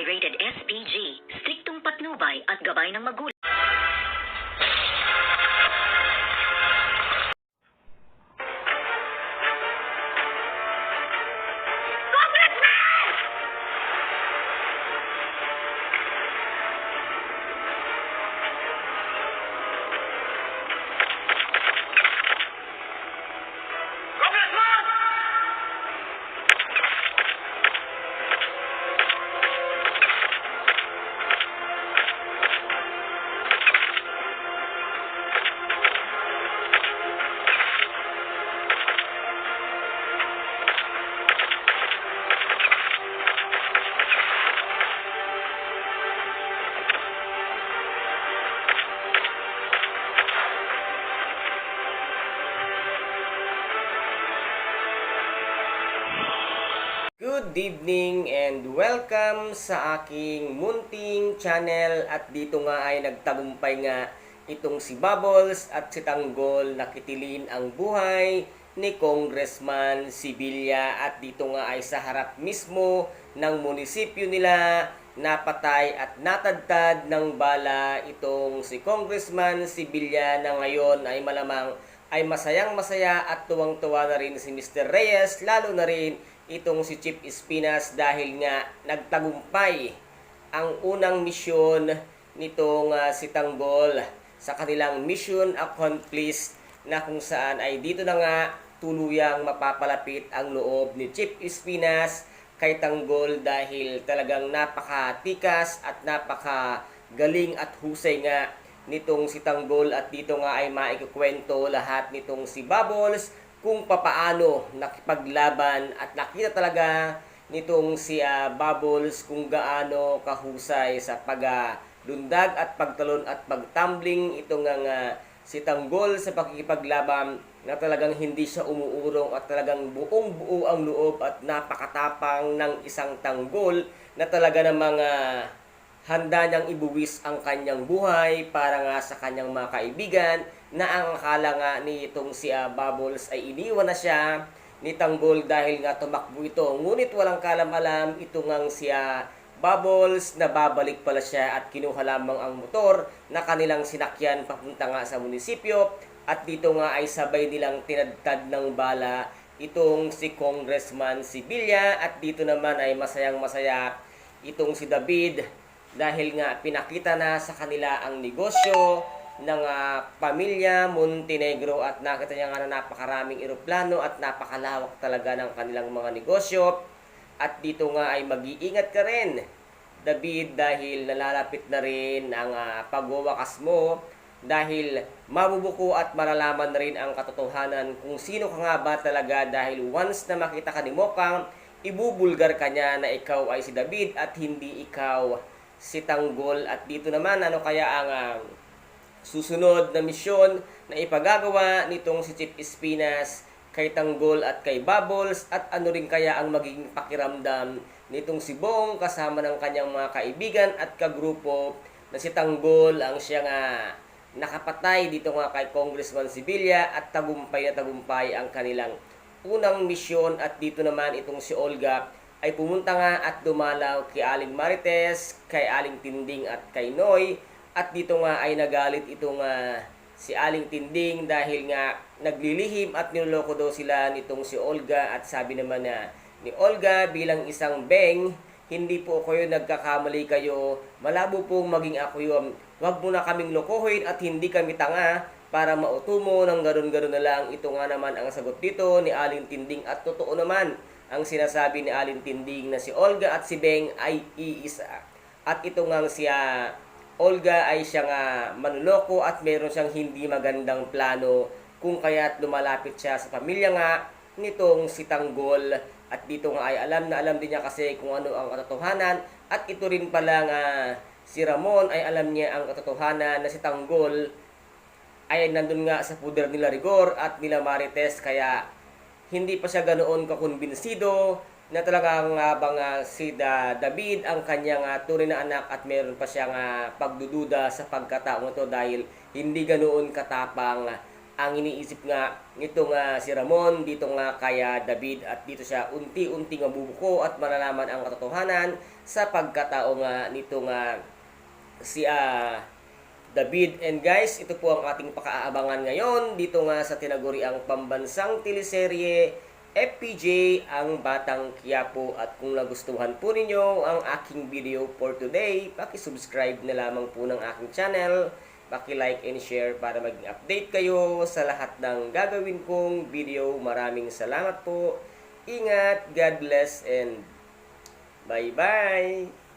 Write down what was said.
ay rated SPG, striktong patnubay at gabay ng magulang. Good evening and welcome sa aking munting channel at dito nga ay nagtagumpay nga itong si Bubbles at si Tanggol na kitilin ang buhay ni Congressman Sibilya at dito nga ay sa harap mismo ng munisipyo nila napatay at natadtad ng bala itong si Congressman Sibilya na ngayon ay malamang ay masayang masaya at tuwang-tuwa na rin si Mr. Reyes lalo na rin itong si Chief Espinas dahil nga nagtagumpay ang unang misyon nitong ah, si Tanggol sa kanilang mission accomplished na kung saan ay dito na nga tuluyang mapapalapit ang loob ni Chief Espinas kay Tanggol dahil talagang napakatikas at napakagaling at husay nga nitong si Tanggol at dito nga ay maikukwento lahat nitong si Bubbles kung papaano nakipaglaban at nakita talaga nitong si ah, Bubbles kung gaano kahusay sa paglundag at pagtalon at pagtumbling itong nga si Tanggol sa pakikipaglaban na talagang hindi siya umuurong at talagang buong buo ang loob at napakatapang ng isang tanggol na talaga namang ah, handa niyang ibuwis ang kanyang buhay para nga sa kanyang mga kaibigan na ang akala nga ni itong si ah, Bubbles ay iniwan na siya ni Tanggol dahil nga tumakbo ito. Ngunit walang kalam-alam ito ngang si ah, Bubbles na babalik pala siya at kinuha lamang ang motor na kanilang sinakyan papunta nga sa munisipyo at dito nga ay sabay nilang tinadtad ng bala itong si Congressman Sibilya at dito naman ay masayang masaya itong si David dahil nga pinakita na sa kanila ang negosyo ng ah, pamilya Montenegro at nakita niya nga na napakaraming eroplano at napakalawak talaga ng kanilang mga negosyo. At dito nga ay mag-iingat ka rin David dahil nalalapit na rin ang ah, pagwawakas mo. Dahil mabubuko at malalaman na rin ang katotohanan kung sino ka nga ba talaga dahil once na makita ka ni Mokang, ibubulgar ka niya na ikaw ay si David at hindi ikaw si Tanggol. At dito naman, ano kaya ang ah, susunod na misyon na ipagagawa nitong si Chief Espinas kay Tanggol at kay Bubbles at ano rin kaya ang magiging pakiramdam nitong si Bong kasama ng kanyang mga kaibigan at kagrupo na si Tanggol ang siya nga nakapatay dito nga kay Congressman Sibilya at tagumpay na tagumpay ang kanilang unang misyon at dito naman itong si Olga ay pumunta nga at dumalaw kay Aling Marites, kay Aling Tinding at kay Noy at dito nga ay nagalit itong ah, si Aling Tinding dahil nga naglilihim at niloloko daw sila nitong si Olga at sabi naman na ni Olga bilang isang beng hindi po kayo nagkakamali kayo. Malabo pong maging ako yun. Huwag mo na kaming lokohin at hindi kami tanga para mautumo ng garon-garon na lang. Ito nga naman ang sagot dito ni Aling Tinding at totoo naman ang sinasabi ni Aling Tinding na si Olga at si Beng ay iisa. At ito nga siya Olga ay siya nga manloloko at meron siyang hindi magandang plano kung kaya't lumalapit siya sa pamilya nga nitong si Tanggol. At dito nga ay alam na alam din niya kasi kung ano ang katotohanan. At ito rin pala nga si Ramon ay alam niya ang katotohanan na si Tanggol ay nandun nga sa puder nila Rigor at nila Marites. Kaya hindi pa siya ganoon kakumbinsido na talagang nga bang ah, si Da- David ang kanyang uh, tunay na anak at meron pa siyang ah, pagdududa sa pagkataong ito dahil hindi ganoon katapang ang iniisip nga nito nga si Ramon dito nga kaya David at dito siya unti-unti nga bubuko at malalaman ang katotohanan sa pagkatao nga nito nga si ah, David and guys ito po ang ating pakaabangan ngayon dito nga sa tinaguriang pambansang teleserye FPJ ang Batang Quiapo at kung nagustuhan po ninyo ang aking video for today paki-subscribe na lamang po ng aking channel paki-like and share para maging update kayo sa lahat ng gagawin kong video. Maraming salamat po. Ingat, God bless, and bye-bye!